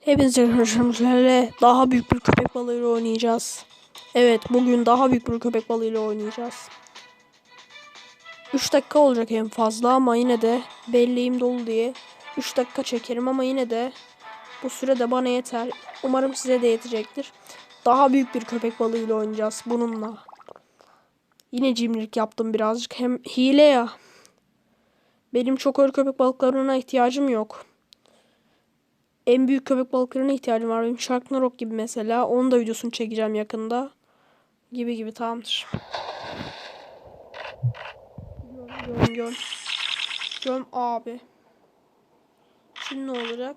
Hepinize arkadaşlarımızla daha büyük bir köpek balığıyla oynayacağız. Evet bugün daha büyük bir köpek balığıyla oynayacağız. 3 dakika olacak en fazla ama yine de belleğim dolu diye 3 dakika çekerim ama yine de bu süre de bana yeter. Umarım size de yetecektir. Daha büyük bir köpek balığıyla oynayacağız bununla. Yine cimrilik yaptım birazcık. Hem hile ya. Benim çok öyle köpek balıklarına ihtiyacım yok. En büyük köpek balıklarına ihtiyacım var. Benim Shark Narok gibi mesela. Onun da videosunu çekeceğim yakında. Gibi gibi tamamdır. Göm göm göm. Abi. Şimdi ne olacak?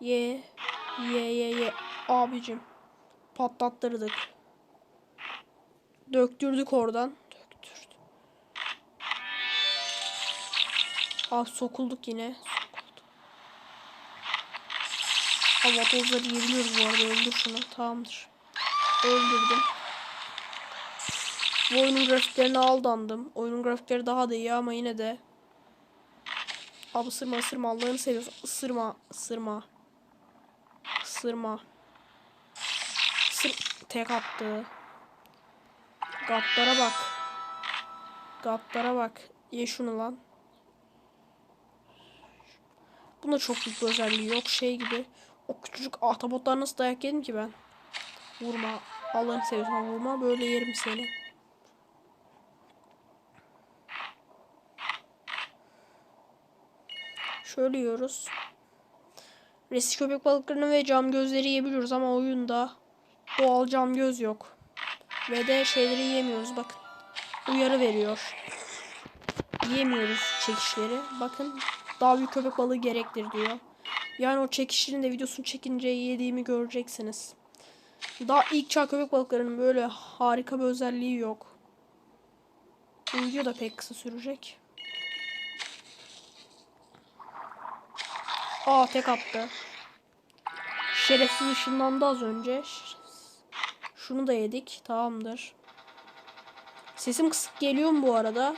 Ye. Ye ye ye. Abicim. Patlattırdık. Döktürdük oradan. Döktürdük. Ah sokulduk yine. Hava tozları yiyebiliyoruz bu arada. Öldür şunu. Tamamdır. Öldürdüm. Bu oyunun grafiklerine aldandım. Oyunun grafikleri daha da iyi ama yine de. Abi ısırma ısırma Allah'ını seviyorsun. Isırma ısırma. Isırma. Isır. Tek attı. Gatlara bak. Gatlara bak. Ye şunu lan. Bunda çok büyük bir özelliği yok. Şey gibi. O küçücük ahtapotlar nasıl dayak yedim ki ben? Vurma. Allah'ını seviyorsan vurma. Böyle yerim seni. Şöyle yiyoruz. Resis köpek balıklarını ve cam gözleri yiyebiliyoruz ama oyunda doğal cam göz yok. Ve de şeyleri yiyemiyoruz bakın. Uyarı veriyor. Yiyemiyoruz çekişleri. Bakın daha büyük köpek balığı gerektir diyor. Yani o çekişinin de videosunu çekince yediğimi göreceksiniz. Daha ilk çağ köpek balıklarının böyle harika bir özelliği yok. Bu video da pek kısa sürecek. Aa tek attı. Şerefsiz ışınlandı az önce. Şunu da yedik. Tamamdır. Sesim kısık geliyor mu bu arada?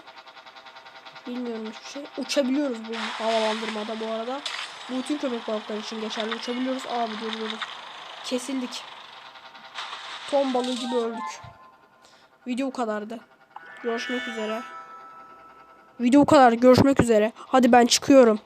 Bilmiyorum hiçbir şey. Uçabiliyoruz bu havalandırmada bu arada. Bu bütün köpek balıkları için geçerli. Uçabiliyoruz. Abi dur dur. Kesildik. Ton balığı gibi öldük. Video bu kadardı. Görüşmek üzere. Video bu kadar. Görüşmek üzere. Hadi ben çıkıyorum.